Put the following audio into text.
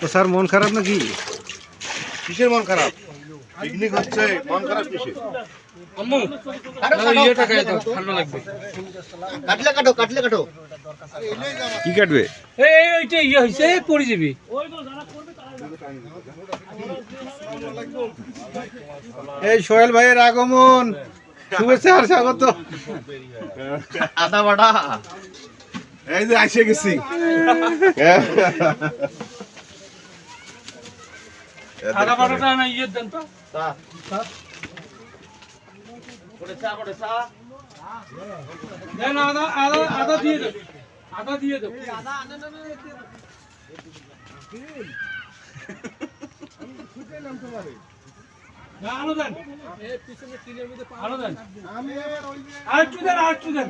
তো স্যার মন খারাপ নাকি? কিসের মন খারাপ? পিকনিক হচ্ছে মন খারাপ কিসের? আম্মু ইয়েটা খাই দাও ঠান্ডা লাগবে। কাটলে কাটো কাটলে কাটো। কি কাটবে? এই ওইটা ইয়ে হইছে পড়ে যাবি এই সোহেল ভাইয়ের আগমন। শুভেচ্ছা আর স্বাগত। আদা বাটা এই যে আসে গেছি। আদা বাটাটা না ইয়ে দেন তো। আদা আদা আদা দিয়ে দেব। আদা দিয়ে দেব। না, আলো দেন আলো দেন। আরেকটু দেন আরেকটু দেন।